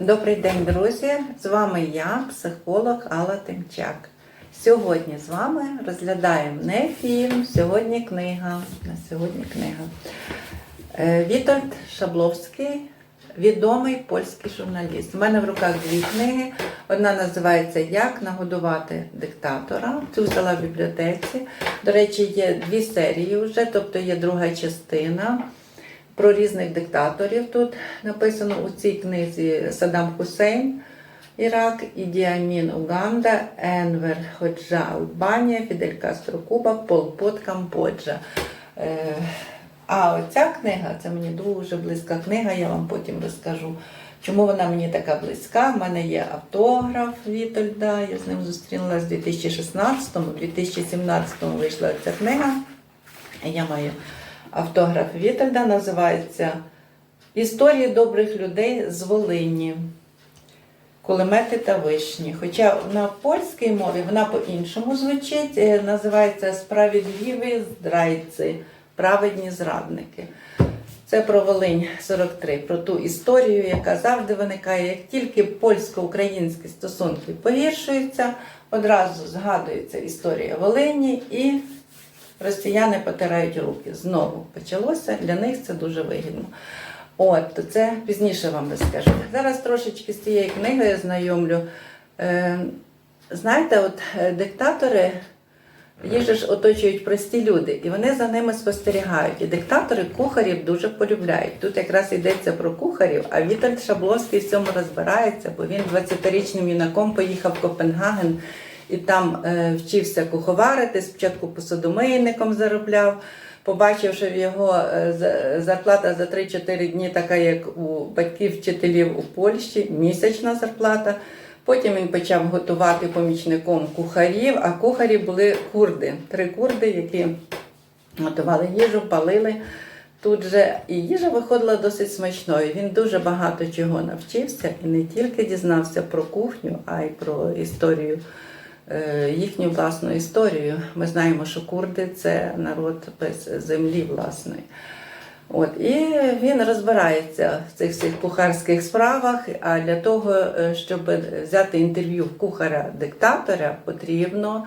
Добрий день, друзі! З вами я, психолог Алла Тимчак. Сьогодні з вами розглядаємо не фільм, сьогодні книга. На сьогодні книга. Е, Вітольд Шабловський, відомий польський журналіст. У мене в руках дві книги. Одна називається Як нагодувати диктатора. Цю взяла в бібліотеці. До речі, є дві серії вже, тобто є друга частина. Про різних диктаторів тут написано у цій книзі Саддам Хусейн, Ірак, Іді Амін Уганда, Енвер Ходжа Албанія, Фідель Кастро Куба, Пол Пот Камбоджа. Е, А оця книга це мені дуже близька книга, я вам потім розкажу. Чому вона мені така близька? У мене є автограф Вітольда, я з ним зустрілася в 2016-му, в 2017-му вийшла ця книга. Я маю автограф Вітальда, називається Історії добрих людей з Волині. Кулемети та вишні. Хоча на польській мові вона по-іншому звучить, е, називається Справедливі здрайці, праведні зрадники. Це про Волинь 43, про ту історію, яка завжди виникає. Як тільки польсько-українські стосунки погіршуються, одразу згадується історія Волині і росіяни потирають руки. Знову почалося, для них це дуже вигідно. От, то це пізніше вам розкажу. Зараз трошечки з цією книгою знайомлю. Е, знаєте, от е, диктатори їх ж оточують прості люди, і вони за ними спостерігають. І диктатори кухарів дуже полюбляють. Тут якраз йдеться про кухарів, а Віталь Шабловський в цьому розбирається, бо він 20-річним юнаком поїхав в Копенгаген і там е, вчився куховарити, спочатку посудомийником заробляв. Побачив, що його е, за- зарплата за 3-4 дні, така як у батьків вчителів у Польщі, місячна зарплата. Потім він почав готувати помічником кухарів, а кухарі були курди. Три курди, які готували їжу, палили тут же. І їжа виходила досить смачною. Він дуже багато чого навчився і не тільки дізнався про кухню, а й про історію їхню власну історію. Ми знаємо, що курди це народ без землі власної. От, і він розбирається в цих всіх кухарських справах. А для того, е, щоб взяти інтерв'ю кухаря-диктатора, потрібно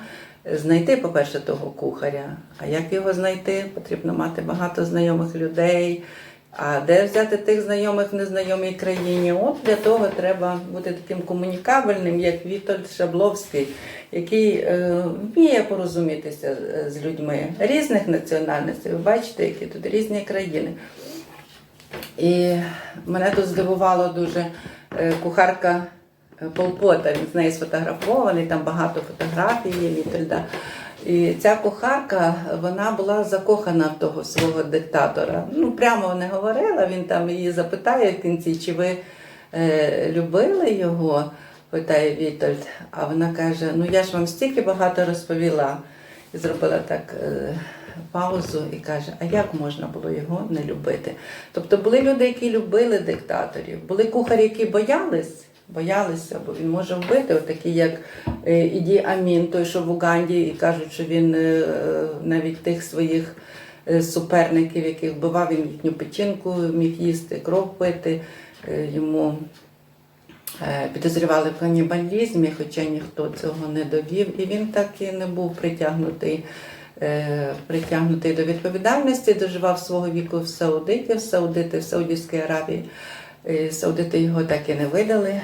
знайти, по-перше, того кухаря. А як його знайти? Потрібно мати багато знайомих людей. А де взяти тих знайомих в незнайомій країні? От для того треба бути таким комунікабельним, як Вітольд Шабловський, який е, вміє порозумітися з- з людьми різних національностей. Ви бачите, які тут різні країни. І мене тут здивувало дуже е, кухарка е, Полпота. Він з нею сфотографований, там багато фотографій є Вітольда. І ця кухарка вона була закохана в того свого диктатора. Ну, прямо не говорила, він там її запитає в кінці, чи ви е, любили його, питає Вітольд. А вона каже: Ну я ж вам стільки багато розповіла. І зробила так е, паузу і каже: А як можна було його не любити? Тобто були люди, які любили диктаторів, були кухарі, які боялись. Боялися, бо він може вбити, отакі як е, Іді Амін, той, що в Уганді, і кажуть, що він е, навіть тих своїх е, суперників, яких вбивав, він їхню печінку міг їсти, кров пити. Йому підозрювали в канібалізмі, хоча ніхто цього не довів, і він так і не був притягнутий. Притягнутий до відповідальності, доживав свого віку в Саудиті, в Саудити, в Саудівській Аравії. Саудити його так і не видали,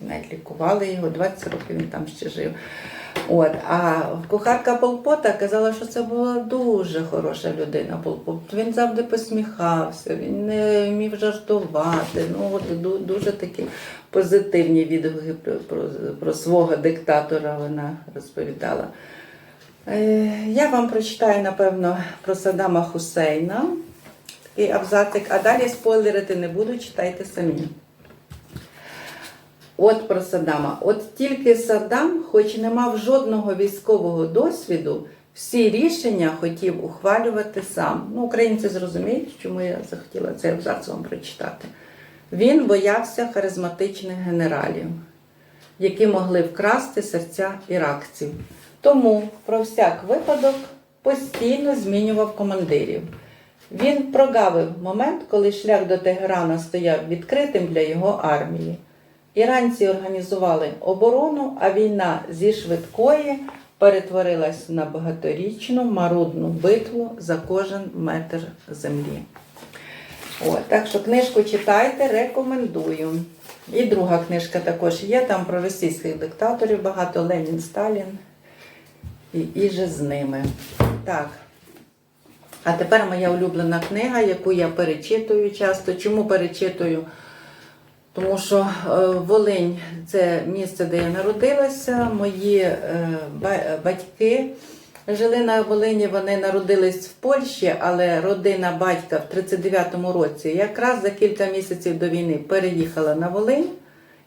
навіть лікували його, 20 років він там ще жив. От, а кухарка Полпота казала, що це була дуже хороша людина. Полпот. Він завжди посміхався, він не вмів жартувати. Ну, от, дуже такі позитивні відгуки про, про, про свого диктатора вона розповідала. Е, Я вам прочитаю, напевно, про Саддама Хусейна. Такий абзацик, а далі спойлерити не буду, читайте самі. От про Саддама. От тільки Саддам, хоч не мав жодного військового досвіду, всі рішення хотів ухвалювати сам. Ну, українці зрозуміють, чому я захотіла цей абзац вам прочитати. Він боявся харизматичних генералів, які могли вкрасти серця іракців. Тому про всяк випадок постійно змінював командирів. Він прогавив момент, коли шлях до Тегерана стояв відкритим для його армії. Іранці організували оборону, а війна зі швидкої перетворилась на багаторічну марудну битву за кожен метр землі. От, так що книжку читайте, рекомендую. І друга книжка також є, там про російських диктаторів багато Ленін, Сталін і, і же з ними. Так. А тепер моя улюблена книга, яку я перечитую часто. Чому перечитую? Тому що е, Волинь це місце, де я народилася. Мої е, батьки жили на Волині, вони народились в Польщі, але родина батька в 39-му році, якраз за кілька місяців до війни, переїхала на Волинь,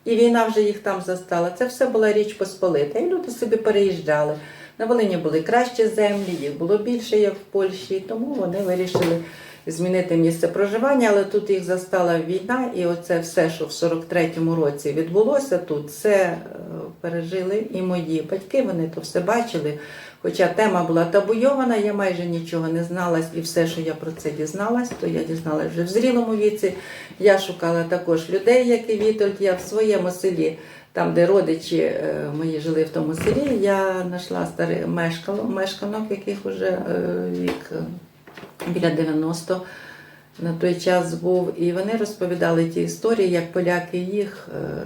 і війна вже їх там застала. Це все була річ Посполита. І люди собі переїжджали. На Волині були кращі землі, їх було більше, як в Польщі, тому вони вирішили змінити місце проживання, але тут їх застала війна, і оце все, що в 43-му році відбулося тут, це е, пережили і мої батьки. Вони то все бачили. Хоча тема була табуйована, я майже нічого не знала, і все, що я про це дізналась, то я дізналась вже в зрілому віці. Я шукала також людей, як і Вітольд. Я в своєму селі, там, де родичі е, мої жили в тому селі, я знайшла старих мешканок, яких вже е, вік е, біля 90 на той час був. І вони розповідали ті історії, як поляки їх е,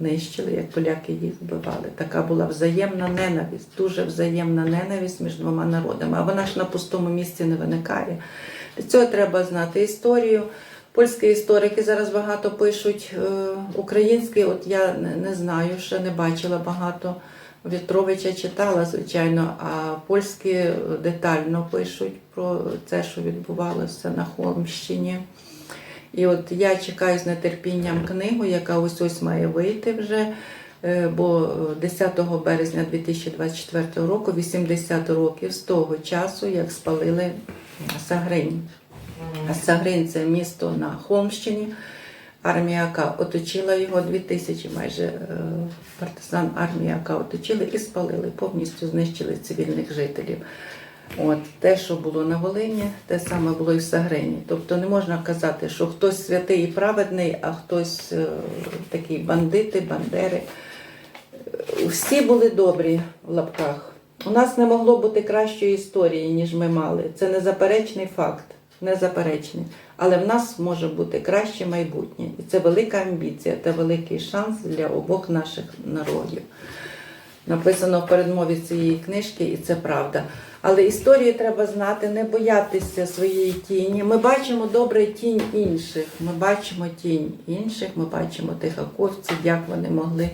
нищили, як поляки їх вбивали. Така була взаємна ненависть, дуже взаємна ненависть між двома народами. А вона ж на пустому місці не виникає. Для цього треба знати історію. Польські історики зараз багато пишуть е, українські, от я не знаю, ще не бачила багато. Вітровича читала, звичайно, а польські детально пишуть про це, що відбувалося на Холмщині. І от я чекаю з нетерпінням книгу, яка ось ось має вийти вже. е, Бо 10 березня 2024 року, 80 років з того часу, як спалили Сагринь. А Сагрин це місто на Холмщині. Армія яка оточила його 2000 майже е, партизан армії, яка оточили і спалили, повністю знищили цивільних жителів. От те, що було на Волині, те саме було і в Сагрині. Тобто не можна казати, що хтось святий і праведний, а хтось е, такий бандити, бандери. Е, Всі були добрі в лапках. У нас не могло бути кращої історії, ніж ми мали. Це незаперечний факт. Незаперечний. Але в нас може бути краще майбутнє. І це велика амбіція та великий шанс для обох наших народів. Написано в передмові цієї книжки, і це правда. Але історії треба знати, не боятися своєї тіні. Ми бачимо добре тінь інших. Ми бачимо тінь інших, ми бачимо тихаковців, як вони могли.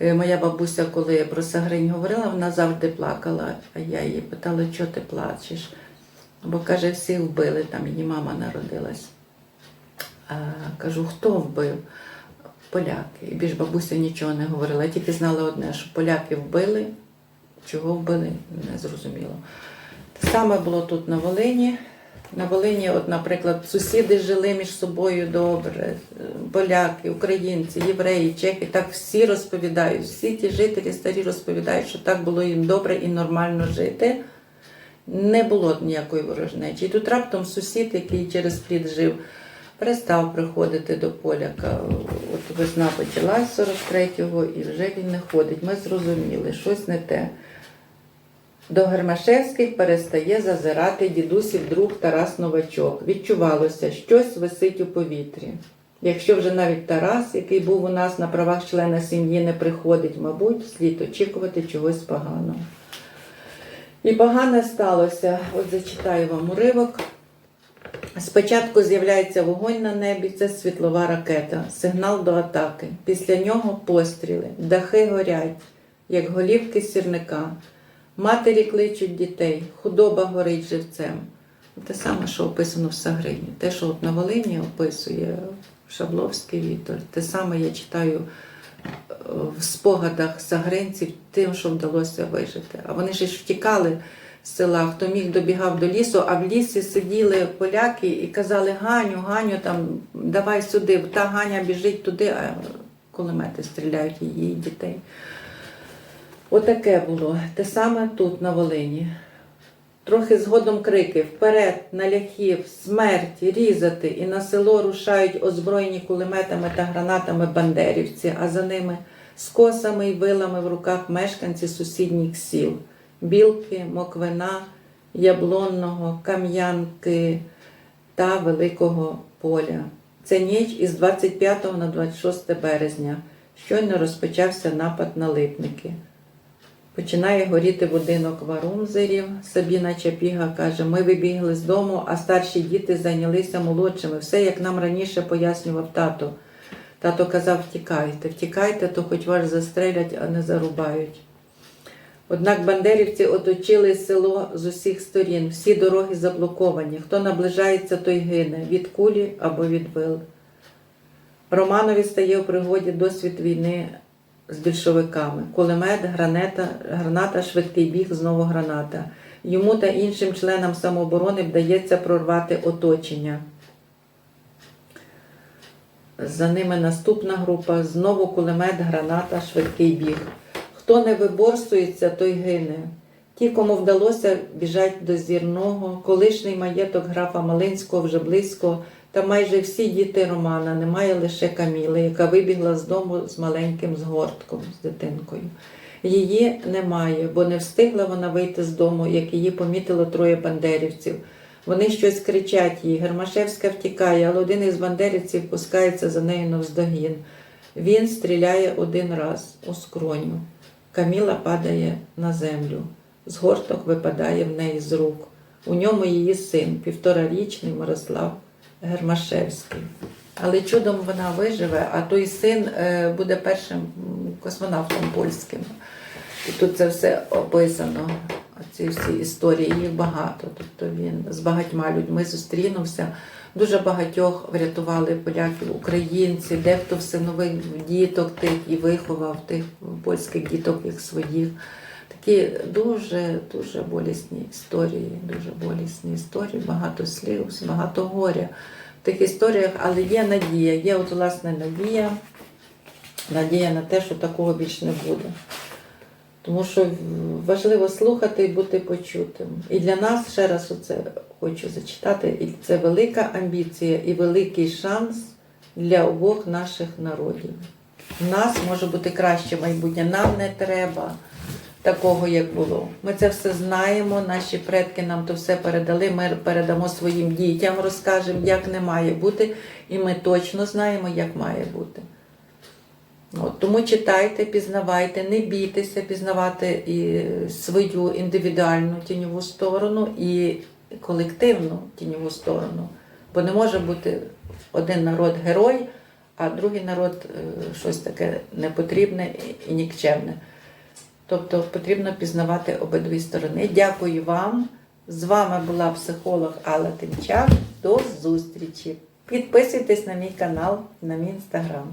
Е, Моя бабуся, коли про Сагринь говорила, вона завжди плакала. А я її питала, чого ти плачеш? Бо каже, всіх вбили, там її мама народилась. А, кажу, хто вбив? Поляки. І більш бабуся нічого не говорила. Я тільки знала одне, що поляки вбили, чого вбили, не зрозуміло. Те саме було тут на Волині. На Волині, от, наприклад, сусіди жили між собою добре, поляки, українці, євреї, чехи, так всі розповідають, всі ті жителі старі розповідають, що так було їм добре і нормально жити. Не було ніякої ворожнечі. І тут раптом сусід, який через плід жив, перестав приходити до поляка. От весна почалась 43-го, і вже він не ходить. Ми зрозуміли, щось не те. До Гермашевських перестає зазирати дідусів друг Тарас Новачок. Відчувалося, щось висить у повітрі. Якщо вже навіть Тарас, який був у нас на правах члена сім'ї, не приходить, мабуть, слід очікувати чогось поганого. І погане сталося. От зачитаю вам уривок. Спочатку з'являється вогонь на небі, це світлова ракета, сигнал до атаки. Після нього постріли, дахи горять, як голівки сірника. Матері кличуть дітей, худоба горить живцем. Те саме, що описано в Сагрині. Те, що от на Волині описує Шабловський Вітор, те саме я читаю в спогадах сагринців тим, що вдалося вижити. А вони ж втікали з села, хто міг добігав до лісу, а в лісі сиділи поляки і казали Ганю, Ганю, там, давай сюди, та Ганя біжить туди, а кулемети стріляють її дітей. Отаке було. Те саме тут, на Волині. Трохи згодом крики вперед, на ляхів, смерть, різати, і на село рушають озброєні кулеметами та гранатами бандерівці, а за ними з косами й вилами в руках мешканці сусідніх сіл Білки, Моквина, Яблонного, Кам'янки та Великого Поля. Це ніч із 25 на 26 березня. Щойно розпочався напад на липники. Починає горіти будинок варумзерів. Сабіна Чапіга каже: ми вибігли з дому, а старші діти зайнялися молодшими. Все як нам раніше пояснював тато. Тато казав: втікайте, втікайте, то хоч вас застрелять, а не зарубають. Однак бандерівці оточили село з усіх сторін, всі дороги заблоковані. Хто наближається, той гине від кулі або від вил. Романові стає у пригоді досвід війни з більшовиками. Кулемет, гранета, граната, швидкий біг, знову граната. Йому та іншим членам самооборони вдається прорвати оточення. За ними наступна група, знову кулемет, граната, швидкий біг. Хто не виборствується, той гине. Ті, кому вдалося, біжать до зірного, колишній маєток графа Малинського вже близько, та майже всі діти Романа, немає лише Каміли, яка вибігла з дому з маленьким згортком, з дитинкою. Її немає, бо не встигла вона вийти з дому, як її помітило троє бандерівців. Вони щось кричать їй. Гермашевська втікає, але один із бандерівців пускається за нею навздогін. Він стріляє один раз у скроню. Каміла падає на землю. Згорток випадає в неї з рук. У ньому її син, півторарічний Мирослав Гермашевський. Але чудом вона виживе, а той син е, буде першим космонавтом польським. І тут це все описано. Ці всі історії, їх багато. Тобто він з багатьма людьми зустрінувся. Дуже багатьох врятували поляків, українці, дехто всиновив діток тих і виховав тих польських діток як своїх. Такі дуже дуже болісні історії, дуже болісні історії, багато слів, багато горя в тих історіях, але є надія, є от власне надія, надія на те, що такого більше не буде. Тому що важливо слухати і бути почутим. І для нас, ще раз оце хочу зачитати, і це велика амбіція і великий шанс для обох наших народів. У нас може бути краще майбутнє. Нам не треба такого, як було. Ми це все знаємо, наші предки нам то все передали. Ми передамо своїм дітям, розкажемо, як не має бути, і ми точно знаємо, як має бути. От, тому читайте, пізнавайте, не бійтеся пізнавати і свою індивідуальну тіньову сторону і колективну тіньову сторону. Бо не може бути один народ герой, а другий народ е, щось таке непотрібне і- і нікчемне. Тобто потрібно пізнавати обидві сторони. Дякую вам. З вами була психолог Алла Тимчак. До зустрічі. Підписуйтесь на мій канал, на мій інстаграм.